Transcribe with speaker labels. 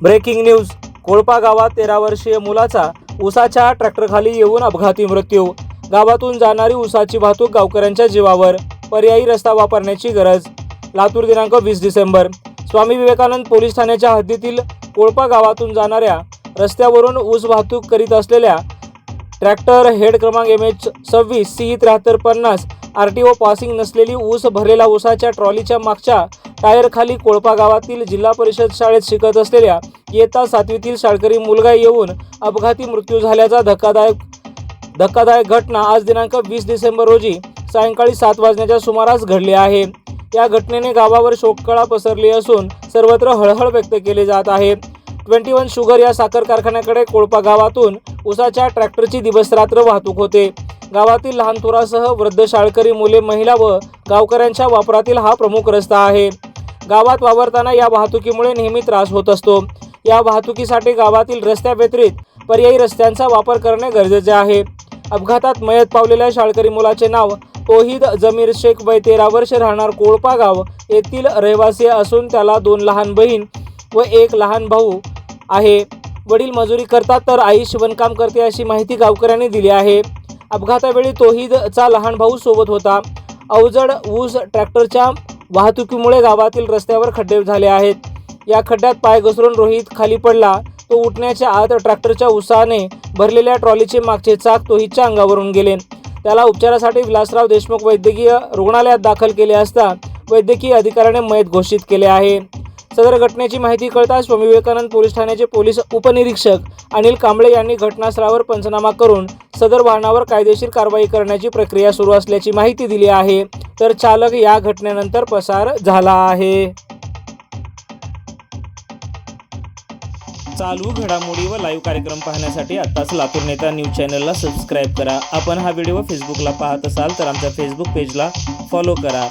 Speaker 1: Breaking news कोळपा गावात तेरा वर्षीय मुलाचा उसाच्या ट्रॅक्टरखाली येऊन अपघाती मृत्यू. गावातून जाणारी उसाची वाहतूक गावकऱ्यांच्या जीवावर. पर्यायी रस्ता वापरण्याची गरज. लातूर दिनांक वीस डिसेंबर. स्वामी विवेकानंद पोलीस ठाण्याच्या हद्दीतील कोळपा गावातून जाणाऱ्या रस्त्यावरून ऊस वाहतूक करीत असलेल्या ट्रॅक्टर हेड क्रमांक एम एच सव्वीस सी त्र्याहत्तर पन्नास आर टी ओ पासिंग नसलेली ऊस भरलेला ऊसाच्या ट्रॉलीच्या मागच्या टायरखाली कोळपा गावातील जिल्हा परिषद शाळेत शिकत असलेल्या इयत्ता सातवीतील शाळकरी मुलगा येऊन अपघाती मृत्यू झाल्याचा धक्कादायक धक्कादायक घटना आज दिनांक वीस डिसेंबर रोजी सायंकाळी सात वाजण्याच्या सुमारास घडली आहे. या घटनेने गावावर शोककळा पसरली असून सर्वत्र हळहळ व्यक्त केली जात आहे. ट्वेंटी वन शुगर या साखर कारखान्याकडे कोळपा गावातून उसाच्या ट्रॅक्टरची दिवसरात्र वाहतूक होते. गावातील लहान थोरासह वृद्ध शाळकरी मुले महिला व गावकऱ्यांच्या वापरातील हा प्रमुख रस्ता आहे. गावात वावरताना या वाहतुकीमुळे नेहमी त्रास होत असतो. या वाहतुकीसाठी गावातील रस्त्याव्यतिरिक्त पर्यायी रस्त्यांचा वापर करणे गरजेचे आहे. अपघातात मयत पावलेल्या शाळकरी मुलाचे नाव तोहिद जमीर शेख वय तेरा वर्ष राहणार कोळपा गाव येथील रहिवासी असून त्याला दोन लहान बहीण व एक लहान भाऊ आहे. वडील मजुरी करतात तर आई शिवणकाम करते अशी माहिती गावकऱ्यांनी दिली आहे. अपघातावेळी तोहिदचा लहान भाऊ सोबत होता. अवजड ऊस ट्रॅक्टरच्या वाहतुकीमुळे गावातील रस्त्यावर खड्डे झाले आहेत. या खड्ड्यात पाय घसरून रोहित खाली पडला. तो उठण्याच्या आत ट्रॅक्टरच्या उसाने भरलेल्या ट्रॉलीचे मागचे चाक तोहितच्या अंगावरून गेले. त्याला उपचारासाठी विलासराव देशमुख वैद्यकीय रुग्णालयात दाखल केले असता वैद्यकीय अधिकाऱ्याने मयत घोषित केले आहे. सदर घटनेची माहिती कळताच स्वामी विवेकानंद पोलीस ठाण्याचे पोलीस उपनिरीक्षक अनिल कांबळे यांनी घटनास्थळावर पंचनामा करून सदर वाहनावर कायदेशीर कारवाई करण्याची प्रक्रिया सुरू असल्याची माहिती दिली आहे. तर चालक या घटनेनंतर पसार झाला आहे. चालू घडामोडी व लाईव्ह कार्यक्रम पाहण्यासाठी आत्ताच लातूर नेता न्यूज चॅनलला सबस्क्राईब करा. आपण हा व्हिडिओ फेसबुकला पाहत असाल तर आमच्या फेसबुक पेजला फॉलो करा.